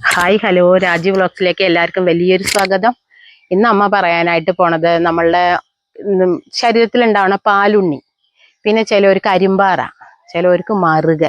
Hi hello. രാജി വ്ളോഗ്സിലേക്ക് എല്ലാവർക്കും വലിയൊരു സ്വാഗതം. ഇന്ന് അമ്മ പറയാനായിട്ട് പോണത് നമ്മളുടെ ശരീരത്തിലുണ്ടാവുന്ന പാലുണ്ണി പിന്നെ ചിലവർക്ക് അരിമ്പാറ ചിലവർക്ക് മറുക.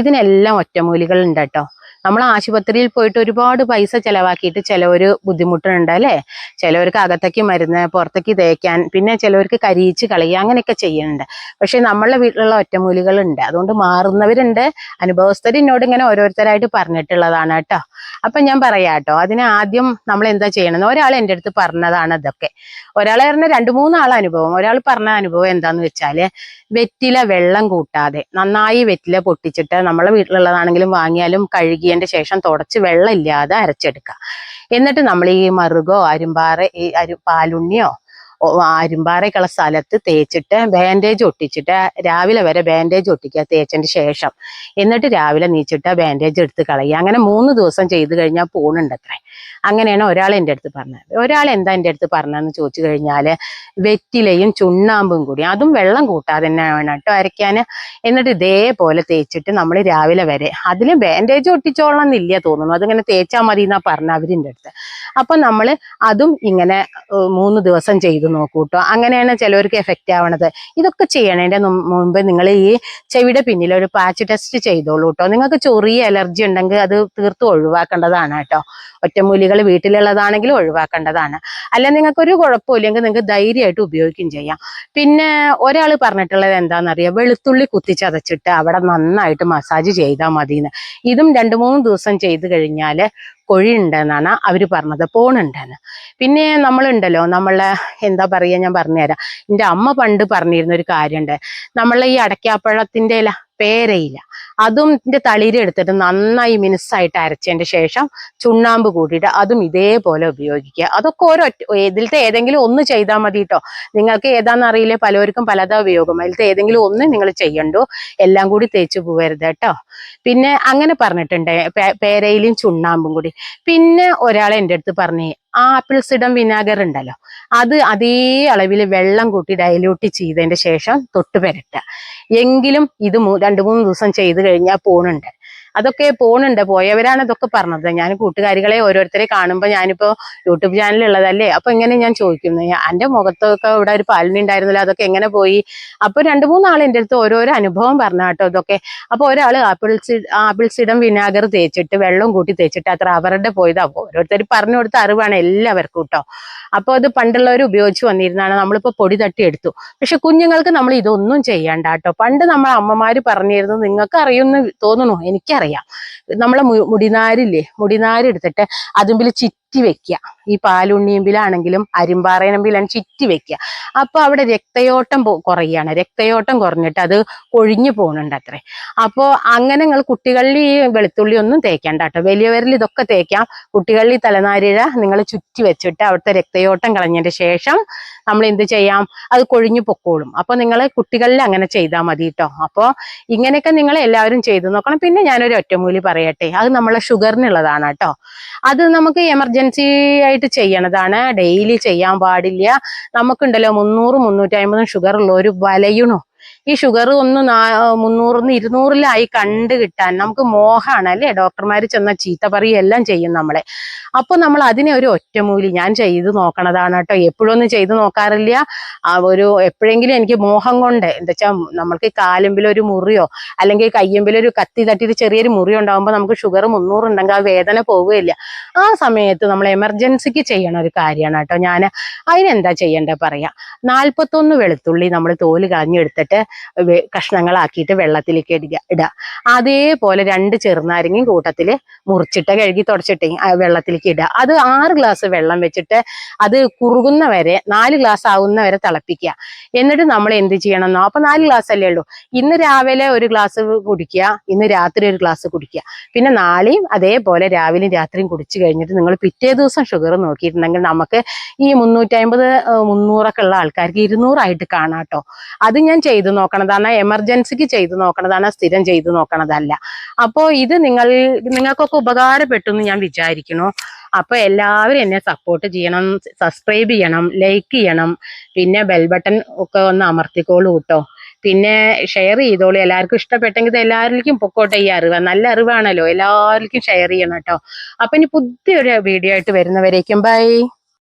ഇതിനെല്ലാം ഒറ്റമൂലികൾ ഉണ്ട് കേട്ടോ. നമ്മൾ ആശുപത്രിയിൽ പോയിട്ട് ഒരുപാട് പൈസ ചിലവാക്കിയിട്ട് ചിലവർ ബുദ്ധിമുട്ടുണ്ട് അല്ലേ? ചിലവർക്ക് അകത്തേക്ക് മരുന്ന് പുറത്തേക്ക് തേക്കാൻ പിന്നെ ചിലവർക്ക് കരിയിച്ച് കളയുക അങ്ങനെയൊക്കെ ചെയ്യുന്നുണ്ട്. പക്ഷെ നമ്മളുടെ വീട്ടിലുള്ള ഒറ്റമൂലികളുണ്ട്. അതുകൊണ്ട് മാറുന്നവരുണ്ട്. അനുഭവസ്ഥർ എന്നോട് ഇങ്ങനെ ഓരോരുത്തരായിട്ട് പറഞ്ഞിട്ടുള്ളതാണ് കേട്ടോ. അപ്പൊ ഞാൻ പറയാം കേട്ടോ അതിന് ആദ്യം നമ്മൾ എന്താ ചെയ്യണമെന്ന് ഒരാൾ എന്റെ അടുത്ത് പറഞ്ഞതാണ് ഇതൊക്കെ. ഒരാൾ പറഞ്ഞ രണ്ട് മൂന്നാൾ അനുഭവം. ഒരാൾ പറഞ്ഞ അനുഭവം എന്താന്ന് വെച്ചാൽ വെറ്റില വെള്ളം കൂട്ടാതെ നന്നായി വെറ്റില പൊട്ടിച്ചിട്ട് നമ്മളെ വീട്ടിലുള്ളതാണെങ്കിലും വാങ്ങിയാലും കഴുകിയതിന്റെ ശേഷം തുടച്ച് വെള്ളമില്ലാതെ അരച്ചെടുക്കുക. എന്നിട്ട് നമ്മൾ ഈ മറുകോ അരുമ്പാറ ഈ അരി പാലുണ്ണിയോ ഓ, അരുമ്പാറയൊക്കെയുള്ള സ്ഥലത്ത് തേച്ചിട്ട് ബാൻഡേജ് ഒട്ടിച്ചിട്ട് രാവിലെ വരെ ബാൻഡേജ് ഒട്ടിക്കുക തേച്ചതിന് ശേഷം. എന്നിട്ട് രാവിലെ നീച്ചിട്ട് ബാൻഡേജ് എടുത്ത് കളയുക. അങ്ങനെ മൂന്ന് ദിവസം ചെയ്ത് കഴിഞ്ഞാൽ പോണുണ്ട് അത്രേ അങ്ങനെയാണ് ഒരാൾ എന്റെ അടുത്ത് പറഞ്ഞത്. ഒരാൾ എന്താ എന്റെ അടുത്ത് പറഞ്ഞതെന്ന് ചോദിച്ചു കഴിഞ്ഞാൽ വെറ്റിലയും ചുണ്ണാമ്പും കൂടി. അതും വെള്ളം കൂട്ടാതെ തന്നെ വേണം കേട്ടോ അരയ്ക്കാൻ എന്നിട്ട് ഇതേപോലെ തേച്ചിട്ട് നമ്മൾ രാവിലെ വരെ അതിൽ ബാൻഡേജ് ഒട്ടിച്ചോളണം എന്നില്ല തോന്നുന്നു. അതിങ്ങനെ തേച്ചാൽ മതി എന്നാ പറഞ്ഞ അവരിന്റെ അടുത്ത്. അപ്പൊ നമ്മൾ അതും ഇങ്ങനെ മൂന്ന് ദിവസം ചെയ്ത് നോക്കൂട്ടോ അങ്ങനെയാണ് ചിലവർക്ക് എഫക്റ്റ് ആവണത്. ഇതൊക്കെ ചെയ്യണതിന്റെ മുമ്പ് നിങ്ങൾ ഈ ചെവിയുടെ പിന്നിൽ ഒരു പാച്ച് ടെസ്റ്റ് ചെയ്തോളൂ കേട്ടോ നിങ്ങൾക്ക് ചെറിയ അലർജി ഉണ്ടെങ്കിൽ അത് തീർത്തും ഒഴിവാക്കേണ്ടതാണ് കേട്ടോ ഒറ്റമൂലികൾ വീട്ടിലുള്ളതാണെങ്കിലും ഒഴിവാക്കേണ്ടതാണ്. അല്ല നിങ്ങൾക്ക് ഒരു കുഴപ്പമില്ലെങ്കിൽ നിങ്ങൾക്ക് ധൈര്യമായിട്ട് ഉപയോഗിക്കുകയും ചെയ്യാം. പിന്നെ ഒരാൾ പറഞ്ഞിട്ടുള്ളത് എന്താണെന്നറിയാം? വെളുത്തുള്ളി കുത്തിച്ചതച്ചിട്ട് അവിടെ നന്നായിട്ട് മസാജ് ചെയ്താൽ മതിയെന്ന് ഇതും രണ്ട് മൂന്ന് ദിവസം ചെയ്ത് കഴിഞ്ഞാൽ കൊഴിയുണ്ടെന്നാണ് അവർ പറഞ്ഞത് പോണുണ്ടെന്ന്. പിന്നെ നമ്മളുണ്ടല്ലോ നമ്മളെ എന്താ പറയുക ഞാൻ പറഞ്ഞുതരാം. എന്റെ അമ്മ പണ്ട് പറഞ്ഞിരുന്ന ഒരു കാര്യമുണ്ട്. നമ്മളെ ഈ അടയ്ക്കാപ്പഴത്തിന്റെ ഇല പേരയില. അതും ഇതിന്റെ തളിര് എടുത്തിട്ട് നന്നായി മിനുസായിട്ട് അരച്ചതിന്റെ ശേഷം ചുണ്ണാമ്പ് കൂട്ടിയിട്ട് അതും ഇതേപോലെ ഉപയോഗിക്കുക. അതൊക്കെ ഓരോ ഇതിലത്തെ ഏതെങ്കിലും ഒന്ന് ചെയ്താൽ മതി കേട്ടോ നിങ്ങൾക്ക് ഏതാണെന്ന് അറിയില്ല? പലർക്കും പലതാ ഉപയോഗം. അതിലത്തെ ഏതെങ്കിലും ഒന്ന് നിങ്ങൾ ചെയ്യണ്ടോ? എല്ലാം കൂടി തേച്ച് പോകരുത് കേട്ടോ പിന്നെ അങ്ങനെ പറഞ്ഞിട്ടുണ്ട് പേരയിലും ചുണ്ണാമ്പും കൂടി. പിന്നെ ഒരാൾ എന്റെ അടുത്ത് പറഞ്ഞേ ആപ്പിൾ സിഡം വിനാഗർ ഉണ്ടല്ലോ. അത് അതേ അളവിൽ വെള്ളം കൂട്ടി ഡൈല്യൂട്ട് ചെയ്തതിന്റെ ശേഷം തൊട്ട് പെരട്ടുക. എങ്കിലും ഇത് രണ്ട് മൂന്ന് ദിവസം ചെയ്ത് കഴിഞ്ഞാൽ പോണുണ്ട്. അതൊക്കെ പോണുണ്ട്. പോയവരാണ് ഇതൊക്കെ പറഞ്ഞത്. ഞാൻ കൂട്ടുകാരികളെ ഓരോരുത്തരെ കാണുമ്പോൾ ഞാനിപ്പോ യൂട്യൂബ് ചാനലുള്ളതല്ലേ അപ്പൊ ഇങ്ങനെ ഞാൻ ചോദിക്കുന്നു. എന്റെ മുഖത്തൊക്കെ ഇവിടെ ഒരു പാലിന് ഉണ്ടായിരുന്നല്ലോ അതൊക്കെ എങ്ങനെ പോയി? അപ്പൊ രണ്ട് മൂന്നാൾ എന്റെ അടുത്ത് ഓരോരോ അനുഭവം പറഞ്ഞ കേട്ടോ ഇതൊക്കെ. അപ്പൊ ഒരാൾ ആപ്പിൾ ആപ്പിൾസിടം വിനാഗർ തേച്ചിട്ട് വെള്ളം കൂട്ടി തേച്ചിട്ട് അത്ര അവരുടെ പോയതാ. ഓരോരുത്തർ പറഞ്ഞു കൊടുത്ത അറിവാണ് എല്ലാവർക്കും കേട്ടോ അപ്പൊ അത് പണ്ടുള്ളവർ ഉപയോഗിച്ച് വന്നിരുന്നാണ് നമ്മളിപ്പോ പൊടി തട്ടി എടുത്തു. പക്ഷെ കുഞ്ഞുങ്ങൾക്ക് നമ്മൾ ഇതൊന്നും ചെയ്യണ്ട കേട്ടോ പണ്ട് നമ്മൾ അമ്മമാര് പറഞ്ഞിരുന്നു നിങ്ങൾക്ക് അറിയുമെന്ന് തോന്നുന്നു. എനിക്കറിയാം. നമ്മളെ മു- മുടിനാരില്ലേ? മുടിനാരെടുത്തിട്ട് അതുമ്പിൽ അതുമ്പിൽ ചിറ്റി വെക്കുക. ഈ പാലുണ്ണിയമ്പിലാണെങ്കിലും അരിമ്പാറയമ്പിലാണ് ചുറ്റി വെക്കുക. അപ്പൊ അവിടെ രക്തയോട്ടം കുറയുകയാണ്. രക്തയോട്ടം കുറഞ്ഞിട്ട് അത് കൊഴിഞ്ഞു പോകുന്നുണ്ട് അത്രേ. അപ്പോ അങ്ങനെ നിങ്ങൾ കുട്ടികളിൽ ഈ വെളുത്തുള്ളി ഒന്നും തേക്കണ്ട കേട്ടോ. വലിയവരിൽ ഇതൊക്കെ തേക്കാം. കുട്ടികളിൽ തലനാരിഴ നിങ്ങൾ ചുറ്റി വെച്ചിട്ട് അവിടുത്തെ രക്തയോട്ടം കളഞ്ഞതിന്റെ ശേഷം നമ്മൾ എന്ത് ചെയ്യാം? അത് കൊഴിഞ്ഞു പൊക്കോളും. അപ്പൊ നിങ്ങൾ കുട്ടികളിൽ അങ്ങനെ ചെയ്താൽ മതി കേട്ടോ. അപ്പോ ഇങ്ങനെയൊക്കെ നിങ്ങൾ എല്ലാവരും ചെയ്തു നോക്കണം. പിന്നെ ഞാനൊരു ഒറ്റമൂലി പറയട്ടെ. അത് നമ്മളെ ഷുഗറിനുള്ളതാണ് കേട്ടോ. അത് നമുക്ക് എമർജൻസി ആയിട്ട് ചെയ്യണതാണ്. ഡെയിലി ചെയ്യാൻ പാടില്ല. നമുക്കുണ്ടല്ലോ മുന്നൂറ് മുന്നൂറ്റി അമ്പതും ഷുഗർ ഉള്ളവർ വലയണു? ഈ ഷുഗർ ഒന്ന് മുന്നൂറിന്ന് ഇരുന്നൂറിലായി കണ്ടു കിട്ടാൻ. നമുക്ക് മോഹമാണ് അല്ലേ? ഡോക്ടർമാർ ചെന്ന ചീത്ത പറയുകയെല്ലാം ചെയ്യും നമ്മളെ. അപ്പൊ നമ്മൾ അതിനെ ഒരു ഒറ്റമൂലി ഞാൻ ചെയ്ത് നോക്കണതാണ് കേട്ടോ. എപ്പോഴൊന്നും ചെയ്ത് നോക്കാറില്ല. ഒരു എപ്പോഴെങ്കിലും എനിക്ക് മോഹം കൊണ്ട് എന്താ വെച്ചാൽ നമ്മൾക്ക് കാലുമ്പിലൊരു മുറിയോ അല്ലെങ്കിൽ കയ്യമ്പിലൊരു കത്തി തട്ടിയിട്ട് ചെറിയൊരു മുറി ഉണ്ടാകുമ്പോൾ നമുക്ക് ഷുഗർ മുന്നൂറുണ്ടെങ്കിൽ ആ വേദന പോവുകയില്ല. ആ സമയത്ത് നമ്മൾ എമർജൻസിക്ക് ചെയ്യണ ഒരു കാര്യമാണ് കേട്ടോ. ഞാൻ അതിനെന്താ ചെയ്യേണ്ടത് പറയാം. നാൽപ്പത്തൊന്ന് വെളുത്തുള്ളി നമ്മൾ തോൽ കളഞ്ഞെടുത്തിട്ട് വെ- കഷ്ണങ്ങളാക്കിയിട്ട് വെള്ളത്തിലേക്ക് ഇടുക ഇടുക അതേപോലെ രണ്ട് ചെറുനാരങ്ങയും കൂട്ടത്തിൽ മുറിച്ചിട്ട് കഴുകി തുടച്ചിട്ട് വെള്ളത്തിലേക്ക് ഇടുക. അത് ആറ് ഗ്ലാസ് വെള്ളം വെച്ചിട്ട് അത് കുറുകുന്ന വരെ നാല് ഗ്ലാസ് ആവുന്ന വരെ തിളപ്പിക്കുക. എന്നിട്ട് നമ്മൾ എന്ത് ചെയ്യണം എന്നോ അപ്പൊ നാല് ഗ്ലാസ് അല്ലേ ഉള്ളൂ. ഇന്ന് രാവിലെ ഒരു ഗ്ലാസ് കുടിക്കുക ഇന്ന് രാത്രി ഒരു ഗ്ലാസ് കുടിക്കുക. പിന്നെ നാളെയും അതേപോലെ രാവിലെയും രാത്രിയും കുടിച്ചു കഴിഞ്ഞിട്ട് നിങ്ങൾ പിറ്റേ ദിവസം ഷുഗർ നോക്കിയിട്ടുണ്ടെങ്കിൽ നമുക്ക് ഈ മുന്നൂറ്റി അമ്പത് മുന്നൂറൊക്കെ ഉള്ള ആൾക്കാർക്ക് ഇരുന്നൂറായിട്ട് കാണാം കേട്ടോ. അത് ഞാൻ ചെയ്തു നോക്കണതാണ് എമർജൻസിക്ക് ചെയ്തു നോക്കണതാണ് സ്ഥിരം ചെയ്തു നോക്കണതല്ല. അപ്പോൾ ഇത് നിങ്ങൾ നിങ്ങൾക്കൊക്കെ ഉപകാരപ്പെട്ടു എന്ന് ഞാൻ വിചാരിക്കുന്നു. അപ്പൊ എല്ലാവരും എന്നെ സപ്പോർട്ട് ചെയ്യണം സബ്സ്ക്രൈബ് ചെയ്യണം ലൈക്ക് ചെയ്യണം. പിന്നെ ബെൽ ബട്ടൺ ഒക്കെ ഒന്ന് അമർത്തിക്കോളൂ കേട്ടോ. പിന്നെ ഷെയർ ചെയ്തോളൂ. എല്ലാവർക്കും ഇഷ്ടപ്പെട്ടെങ്കിൽ എല്ലാവർക്കും പൊക്കോട്ടെ ഈ അറിവ്. നല്ല അറിവാണല്ലോ. എല്ലാവർക്കും ഷെയർ ചെയ്യണം കേട്ടോ. അപ്പൊ ഇനി പുതിയൊരു വീഡിയോ ആയിട്ട് വരുന്നവരേക്കും ബൈ